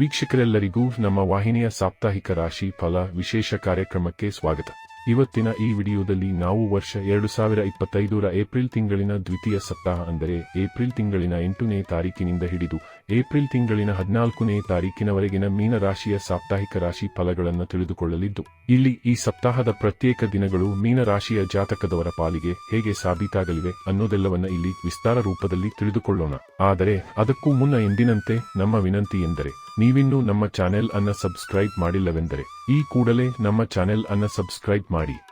ವೀಕ್ಷಕರೆಲ್ಲರಿಗೂ ನಮ್ಮ ವಾಹಿನಿಯ ಸಾಪ್ತಾಹಿಕ ರಾಶಿ ಫಲ ವಿಶೇಷ ಕಾರ್ಯಕ್ರಮಕ್ಕೆ ಸ್ವಾಗತ. ಇವತ್ತಿನ ಈ ವಿಡಿಯೋದಲ್ಲಿ ನಾವು ವರ್ಷ ಎರಡು ಸಾವಿರ ಇಪ್ಪತ್ತೈದರ ಏಪ್ರಿಲ್ ತಿಂಗಳಿನ ದ್ವಿತೀಯ ಸಪ್ತಾಹ ಅಂದರೆ ಏಪ್ರಿಲ್ ತಿಂಗಳಿನ ಎಂಟನೇ ತಾರೀಕಿನಿಂದ ಹಿಡಿದು ಏಪ್ರಿಲ್ ತಿಂಗಳಿನ ಹದಿನಾಲ್ಕನೇ ತಾರೀಕಿನವರೆಗಿನ ಮೀನ ರಾಶಿಯ ಸಾಪ್ತಾಹಿಕ ರಾಶಿ ಫಲಗಳನ್ನು ತಿಳಿದುಕೊಳ್ಳಲಿದ್ದು, ಇಲ್ಲಿ ಈ ಸಪ್ತಾಹದ ಪ್ರತ್ಯೇಕ ದಿನಗಳು ಮೀನ ರಾಶಿಯ ಜಾತಕದವರ ಪಾಲಿಗೆ ಹೇಗೆ ಸಾಬೀತಾಗಲಿವೆ ಅನ್ನೋದೆಲ್ಲವನ್ನ ಇಲ್ಲಿ ವಿಸ್ತಾರ ರೂಪದಲ್ಲಿ ತಿಳಿದುಕೊಳ್ಳೋಣ. ಆದರೆ, ಅದಕ್ಕೂ ಮುನ್ನ ಎಂದಿನಂತೆ ನಮ್ಮ ವಿನಂತಿ ಎಂದರೆ, ನೀವಿನ್ನೂ ನಮ್ಮ ಚಾನೆಲ್ ಅನ್ನ ಸಬ್ಸ್ಕ್ರೈಬ್ ಮಾಡಿಲ್ಲವೆಂದರೆ, ಈ ಕೂಡಲೇ ನಮ್ಮ ಚಾನೆಲ್ ಅನ್ನ ಸಬ್ಸ್ಕ್ರೈಬ್ ಮಾಡಿ.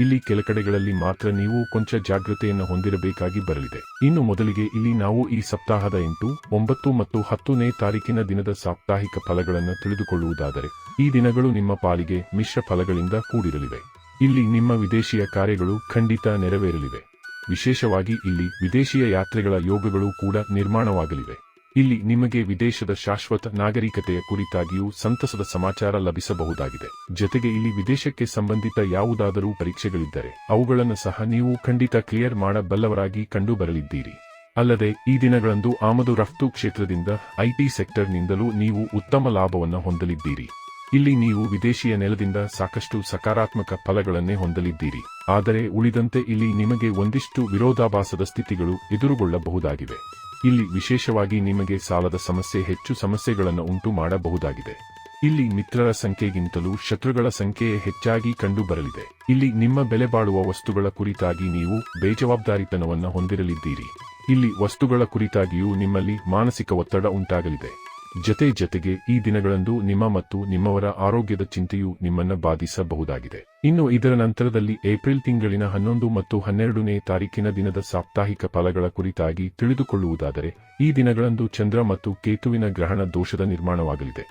ಇಲ್ಲಿ ಕೆಲ ಕಡೆಗಳಲ್ಲಿ ಮಾತ್ರ ನೀವು ಕೊಂಚ ಜಾಗೃತೆಯನ್ನು ಹೊಂದಿರಬೇಕಾಗಿ ಬರಲಿದೆ. ಇನ್ನು ಮೊದಲಿಗೆ ಇಲ್ಲಿ ನಾವು ಈ ಸಪ್ತಾಹದ ಎಂಟು, ಒಂಬತ್ತು ಮತ್ತು ಹತ್ತನೇ ತಾರೀಕಿನ ದಿನದ ಸಾಪ್ತಾಹಿಕ ಫಲಗಳನ್ನು ತಿಳಿದುಕೊಳ್ಳುವುದಾದರೆ, ಈ ದಿನಗಳು ನಿಮ್ಮ ಪಾಲಿಗೆ ಮಿಶ್ರ ಫಲಗಳಿಂದ ಕೂಡಿರಲಿವೆ. ಇಲ್ಲಿ ನಿಮ್ಮ ವಿದೇಶಿಯ ಕಾರ್ಯಗಳು ಖಂಡಿತ ನೆರವೇರಲಿವೆ. ವಿಶೇಷವಾಗಿ ಇಲ್ಲಿ ವಿದೇಶಿಯ ಯಾತ್ರೆಗಳ ಯೋಗಗಳು ಕೂಡ ನಿರ್ಮಾಣವಾಗಲಿವೆ. ಇಲ್ಲಿ ನಿಮಗೆ ವಿದೇಶದ ಶಾಶ್ವತ ನಾಗರಿಕತೆಯ ಕುರಿತಾಗಿಯೂ ಸಂತಸದ ಸಮಾಚಾರ ಲಭಿಸಬಹುದಾಗಿದೆ. ಜೊತೆಗೆ ಇಲ್ಲಿ ವಿದೇಶಕ್ಕೆ ಸಂಬಂಧಿತ ಯಾವುದಾದರೂ ಪರೀಕ್ಷೆಗಳಿದ್ದರೆ, ಅವುಗಳನ್ನು ಸಹ ನೀವು ಖಂಡಿತ ಕ್ಲಿಯರ್ ಮಾಡಬಲ್ಲವರಾಗಿ ಕಂಡು ಬರಲಿದ್ದೀರಿ ಅಲ್ಲದೆ, ಈ ದಿನಗಳಂದು ಆಮದು ರಫ್ತು ಕ್ಷೇತ್ರದಿಂದ ಐಟಿ ಸೆಕ್ಟರ್ನಿಂದಲೂ ನೀವು ಉತ್ತಮ ಲಾಭವನ್ನು ಹೊಂದಲಿದ್ದೀರಿ. ಇಲ್ಲಿ ನೀವು ವಿದೇಶಿಯ ನೆಲದಿಂದ ಸಾಕಷ್ಟು ಸಕಾರಾತ್ಮಕ ಫಲಗಳನ್ನೇ ಹೊಂದಲಿದ್ದೀರಿ. ಆದರೆ ಉಳಿದಂತೆ ಇಲ್ಲಿ ನಿಮಗೆ ಒಂದಿಷ್ಟು ವಿರೋಧಾಭಾಸದ ಸ್ಥಿತಿಗಳು ಎದುರುಗೊಳ್ಳಬಹುದಾಗಿವೆ. ಇಲ್ಲಿ ವಿಶೇಷವಾಗಿ ನಿಮಗೆ ಸಾಲದ ಸಮಸ್ಯೆ ಹೆಚ್ಚು ಸಮಸ್ಯೆಗಳನ್ನು ಉಂಟು ಮಾಡಬಹುದಾಗಿದೆ. ಇಲ್ಲಿ ಮಿತ್ರರ ಸಂಖ್ಯೆಗಿಂತಲೂ ಶತ್ರುಗಳ ಸಂಖ್ಯೆಯೇ ಹೆಚ್ಚಾಗಿ ಕಂಡುಬರಲಿದೆ. ಇಲ್ಲಿ ನಿಮ್ಮ ಬೆಲೆ ಬಾಳುವ ವಸ್ತುಗಳ ಕುರಿತಾಗಿ ನೀವು ಬೇಜವಾಬ್ದಾರಿತನವನ್ನು ಹೊಂದಿರಲಿದ್ದೀರಿ. ಇಲ್ಲಿ ವಸ್ತುಗಳ ಕುರಿತಾಗಿಯೂ ನಿಮ್ಮಲ್ಲಿ ಮಾನಸಿಕ ಒತ್ತಡ ಉಂಟಾಗಲಿದೆ. ಜತೆ ಜತೆಗೆ ಈ ದಿನಗಳಂದು ನಿಮ್ಮ ಮತ್ತು ನಿಮ್ಮವರ ಆರೋಗ್ಯದ ಚಿಂತೆಯು ನಿಮ್ಮನ್ನ ಬಾಧಿಸಬಹುದಾಗಿದೆ. ಇನ್ನು ಇದರ ನಂತರದಲ್ಲಿ ಏಪ್ರಿಲ್ ತಿಂಗಳಿನ ಹನ್ನೊಂದು ಮತ್ತು ಹನ್ನೆರಡನೇ ತಾರೀಕಿನ ದಿನದ ಸಾಪ್ತಾಹಿಕ ಫಲಗಳ ಕುರಿತಾಗಿ ತಿಳಿದುಕೊಳ್ಳುವುದಾದರೆ, ಈ ದಿನಗಳಂದು ಚಂದ್ರ ಮತ್ತು ಕೇತುವಿನ ಗ್ರಹಣ ದೋಷದ ನಿರ್ಮಾಣವಾಗಲಿದೆ.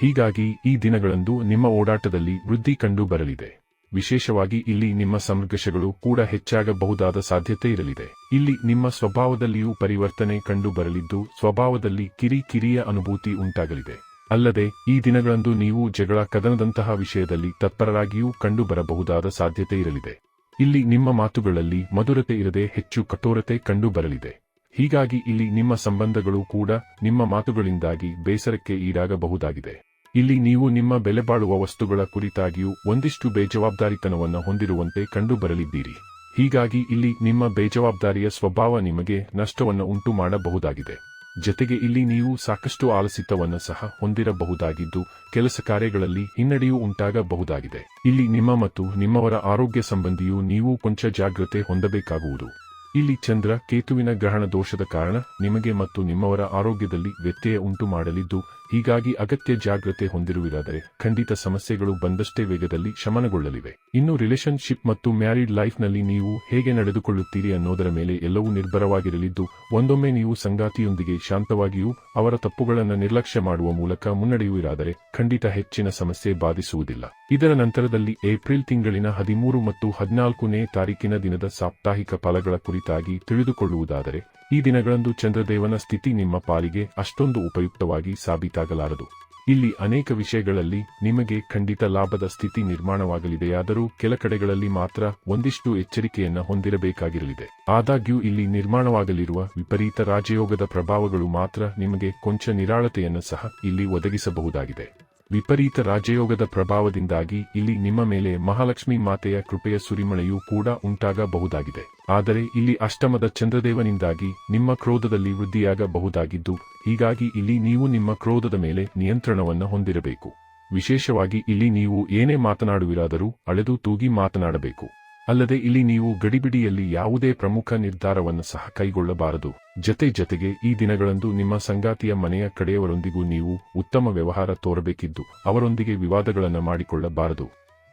ಹೀಗಾಗಿ ಈ ದಿನಗಳಂದು ನಿಮ್ಮ ಓಡಾಟದಲ್ಲಿ ವೃದ್ಧಿ ಕಂಡು ಬರಲಿದೆ ವಿಶೇಷವಾಗಿ ಇಲ್ಲಿ ನಿಮ್ಮ ಸಂಘರ್ಷಗಳು ಕೂಡ ಹೆಚ್ಚಾಗಬಹುದಾದ ಸಾಧ್ಯತೆ ಇರಲಿದೆ. ಇಲ್ಲಿ ನಿಮ್ಮ ಸ್ವಭಾವದಲ್ಲಿಯೂ ಪರಿವರ್ತನೆ ಕಂಡು ಬರಲಿದ್ದು ಸ್ವಭಾವದಲ್ಲಿ ಕಿರಿಕಿರಿಯ ಅನುಭೂತಿ ಉಂಟಾಗಲಿದೆ. ಅಲ್ಲದೆ, ಈ ದಿನಗಳಂದು ನೀವು ಜಗಳ ಕದನದಂತಹ ವಿಷಯದಲ್ಲಿ ತತ್ಪರರಾಗಿಯೂ ಕಂಡುಬರಬಹುದಾದ ಸಾಧ್ಯತೆ ಇರಲಿದೆ. ಇಲ್ಲಿ ನಿಮ್ಮ ಮಾತುಗಳಲ್ಲಿ ಮಧುರತೆ ಇರದೆ ಹೆಚ್ಚು ಕಠೋರತೆ ಕಂಡು ಬರಲಿದೆ ಹೀಗಾಗಿ ಇಲ್ಲಿ ನಿಮ್ಮ ಸಂಬಂಧಗಳು ಕೂಡ ನಿಮ್ಮ ಮಾತುಗಳಿಂದಾಗಿ ಬೇಸರಕ್ಕೆ ಈಡಾಗಬಹುದಾಗಿದೆ. ಇಲ್ಲಿ ನೀವು ನಿಮ್ಮ ಬೆಲೆಬಾಳುವ ವಸ್ತುಗಳ ಕುರಿತಾಗಿಯೂ ಒಂದಿಷ್ಟು ಬೇಜವಾಬ್ದಾರಿತನವನ್ನು ಹೊಂದಿರುವಂತೆ ಕಂಡು ಬರಲಿದ್ದೀರಿ ಹೀಗಾಗಿ ಇಲ್ಲಿ ನಿಮ್ಮ ಬೇಜವಾಬ್ದಾರಿಯ ಸ್ವಭಾವ ನಿಮಗೆ ನಷ್ಟವನ್ನು ಉಂಟು ಮಾಡಬಹುದಾಗಿದೆ ಜತೆಗೆ ಇಲ್ಲಿ ನೀವು ಸಾಕಷ್ಟು ಆಲಸಿತವನ್ನು ಸಹ ಹೊಂದಿರಬಹುದಾಗಿದ್ದು, ಕೆಲಸ ಕಾರ್ಯಗಳಲ್ಲಿ ಹಿನ್ನಡೆಯೂ ಉಂಟಾಗಬಹುದಾಗಿದೆ. ಇಲ್ಲಿ ನಿಮ್ಮ ಮತ್ತು ನಿಮ್ಮವರ ಆರೋಗ್ಯ ಸಂಬಂಧಿಯೂ ನೀವು ಕೊಂಚ ಜಾಗ್ರತೆ ಹೊಂದಬೇಕಾಗುವುದು. ಇಲ್ಲಿ ಚಂದ್ರ ಕೇತುವಿನ ಗ್ರಹಣ ದೋಷದ ಕಾರಣ ನಿಮಗೆ ಮತ್ತು ನಿಮ್ಮವರ ಆರೋಗ್ಯದಲ್ಲಿ ವ್ಯತ್ಯಯ ಉಂಟು ಮಾಡಲಿದ್ದು ಹೀಗಾಗಿ ಅಗತ್ಯ ಜಾಗ್ರತೆ ಹೊಂದಿರುವಿರಾದರೆ ಖಂಡಿತ ಸಮಸ್ಯೆಗಳು ಬಂದಷ್ಟೇ ವೇಗದಲ್ಲಿ ಶಮನಗೊಳ್ಳಲಿವೆ. ಇನ್ನು ರಿಲೇಶನ್ಶಿಪ್ ಮತ್ತು ಮ್ಯಾರಿಡ್ ಲೈಫ್ನಲ್ಲಿ ನೀವು ಹೇಗೆ ನಡೆದುಕೊಳ್ಳುತ್ತೀರಿ ಅನ್ನೋದರ ಮೇಲೆ ಎಲ್ಲವೂ ನಿರ್ಭರವಾಗಿರಲಿದ್ದು, ಒಂದೊಮ್ಮೆ ನೀವು ಸಂಗಾತಿಯೊಂದಿಗೆ ಶಾಂತವಾಗಿಯೂ ಅವರ ತಪ್ಪುಗಳನ್ನು ನಿರ್ಲಕ್ಷ್ಯ ಮಾಡುವ ಮೂಲಕ ಮುನ್ನಡೆಯುವಿರಾದರೆ ಖಂಡಿತ ಹೆಚ್ಚಿನ ಸಮಸ್ಯೆ ಬಾಧಿಸುವುದಿಲ್ಲ. ಇದರ ನಂತರದಲ್ಲಿ ಏಪ್ರಿಲ್ ತಿಂಗಳಿನ ಹದಿಮೂರು ಮತ್ತು ಹದಿನಾಲ್ಕನೇ ತಾರೀಕಿನ ದಿನದ ಸಾಪ್ತಾಹಿಕ ಫಲಗಳ ಕುರಿತಾಗಿ ತಿಳಿದುಕೊಳ್ಳುವುದಾದರೆ ಈ ದಿನಗಳಂದು ಚಂದ್ರದೇವನ ಸ್ಥಿತಿ ನಿಮ್ಮ ಪಾಲಿಗೆ ಅಷ್ಟೊಂದು ಉಪಯುಕ್ತವಾಗಿ ಸಾಬೀತಾಗಲಾರದು. ಇಲ್ಲಿ ಅನೇಕ ವಿಷಯಗಳಲ್ಲಿ ನಿಮಗೆ ಖಂಡಿತ ಲಾಭದ ಸ್ಥಿತಿ ನಿರ್ಮಾಣವಾಗಲಿದೆಯಾದರೂ ಕೆಲ ಕಡೆಗಳಲ್ಲಿ ಮಾತ್ರ ಒಂದಿಷ್ಟು ಎಚ್ಚರಿಕೆಯನ್ನು ಹೊಂದಿರಬೇಕಾಗಿರಲಿದೆ. ಆದಾಗ್ಯೂ ಇಲ್ಲಿ ನಿರ್ಮಾಣವಾಗಲಿರುವ ವಿಪರೀತ ರಾಜಯೋಗದ ಪ್ರಭಾವಗಳು ಮಾತ್ರ ನಿಮಗೆ ಕೊಂಚ ನಿರಾಳತೆಯನ್ನು ಸಹ ಇಲ್ಲಿ ಒದಗಿಸಬಹುದಾಗಿದೆ. ವಿಪರೀತ ರಾಜಯೋಗದ ಪ್ರಭಾವದಿಂದಾಗಿ ಇಲ್ಲಿ ನಿಮ್ಮ ಮೇಲೆ ಮಹಾಲಕ್ಷ್ಮಿ ಮಾತೆಯ ಕೃಪೆಯ ಸುರಿಮಳೆಯೂ ಕೂಡ ಉಂಟಾಗಬಹುದಾಗಿದೆ. ಆದರೆ ಇಲ್ಲಿ ಅಷ್ಟಮದ ಚಂದ್ರದೇವನಿಂದಾಗಿ ನಿಮ್ಮ ಕ್ರೋಧದಲ್ಲಿ ವೃದ್ಧಿಯಾಗಬಹುದಾಗಿದ್ದು, ಹೀಗಾಗಿ ಇಲ್ಲಿ ನೀವು ನಿಮ್ಮ ಕ್ರೋಧದ ಮೇಲೆ ನಿಯಂತ್ರಣವನ್ನು ಹೊಂದಿರಬೇಕು. ವಿಶೇಷವಾಗಿ ಇಲ್ಲಿ ನೀವು ಏನೇ ಮಾತನಾಡುವಿರಾದರೂ ಅಳೆದು ತೂಗಿ ಮಾತನಾಡಬೇಕು. ಅಲ್ಲದೆ ಇಲ್ಲಿ ನೀವು ಗಡಿಬಿಡಿಯಲ್ಲಿ ಯಾವುದೇ ಪ್ರಮುಖ ನಿರ್ಧಾರವನ್ನು ಸಹ ಕೈಗೊಳ್ಳಬಾರದು. ಜತೆ ಜತೆಗೆ ಈ ದಿನಗಳಂದು ನಿಮ್ಮ ಸಂಗಾತಿಯ ಮನೆಯ ಕಡೆಯವರೊಂದಿಗೂ ನೀವು ಉತ್ತಮ ವ್ಯವಹಾರ ತೋರಬೇಕಿದ್ದು, ಅವರೊಂದಿಗೆ ವಿವಾದಗಳನ್ನು ಮಾಡಿಕೊಳ್ಳಬಾರದು.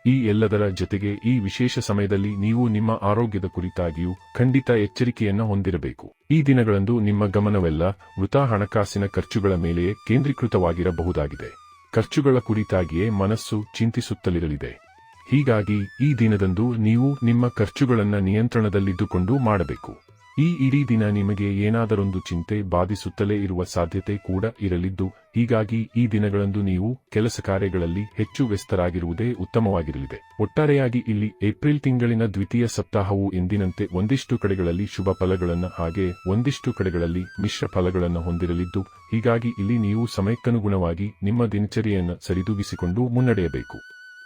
ಈ ಎಲ್ಲದರ ಜತೆಗೆ ಈ ವಿಶೇಷ ಸಮಯದಲ್ಲಿ ನೀವು ನಿಮ್ಮ ಆರೋಗ್ಯದ ಕುರಿತಾಗಿಯೂ ಖಂಡಿತ ಎಚ್ಚರಿಕೆಯನ್ನು ಹೊಂದಿರಬೇಕು. ಈ ದಿನಗಳಂದು ನಿಮ್ಮ ಗಮನವೆಲ್ಲ ವೃಥಾ ಹಣಕಾಸಿನ ಖರ್ಚುಗಳ ಮೇಲೆಯೇ ಕೇಂದ್ರೀಕೃತವಾಗಿರಬಹುದಾಗಿದೆ. ಖರ್ಚುಗಳ ಕುರಿತಾಗಿಯೇ ಮನಸ್ಸು ಚಿಂತಿಸುತ್ತಲಿರಲಿದೆ. ಹೀಗಾಗಿ ಈ ದಿನದಂದು ನೀವು ನಿಮ್ಮ ಖರ್ಚುಗಳನ್ನು ನಿಯಂತ್ರಣದಲ್ಲಿದ್ದುಕೊಂಡು ಮಾಡಬೇಕು. ಈ ಇಡೀ ದಿನ ನಿಮಗೆ ಏನಾದರೊಂದು ಚಿಂತೆ ಬಾಧಿಸುತ್ತಲೇ ಇರುವ ಸಾಧ್ಯತೆ ಕೂಡ ಇರಲಿದ್ದು, ಹೀಗಾಗಿ ಈ ದಿನಗಳಂದು ನೀವು ಕೆಲಸ ಕಾರ್ಯಗಳಲ್ಲಿ ಹೆಚ್ಚು ವ್ಯಸ್ತರಾಗಿರುವುದೇ ಉತ್ತಮವಾಗಿರಲಿದೆ. ಒಟ್ಟಾರೆಯಾಗಿ ಇಲ್ಲಿ ಏಪ್ರಿಲ್ ತಿಂಗಳಿನ ದ್ವಿತೀಯ ಸಪ್ತಾಹವು ಎಂದಿನಂತೆ ಒಂದಿಷ್ಟು ಕಡೆಗಳಲ್ಲಿ ಶುಭ ಫಲಗಳನ್ನು ಹಾಗೆ ಒಂದಿಷ್ಟು ಕಡೆಗಳಲ್ಲಿ ಮಿಶ್ರ ಫಲಗಳನ್ನು ಹೊಂದಿರಲಿದ್ದು, ಹೀಗಾಗಿ ಇಲ್ಲಿ ನೀವು ಸಮಯಕ್ಕನುಗುಣವಾಗಿ ನಿಮ್ಮ ದಿನಚರಿಯನ್ನು ಸರಿದೂಗಿಸಿಕೊಂಡು ಮುನ್ನಡೆಯಬೇಕು.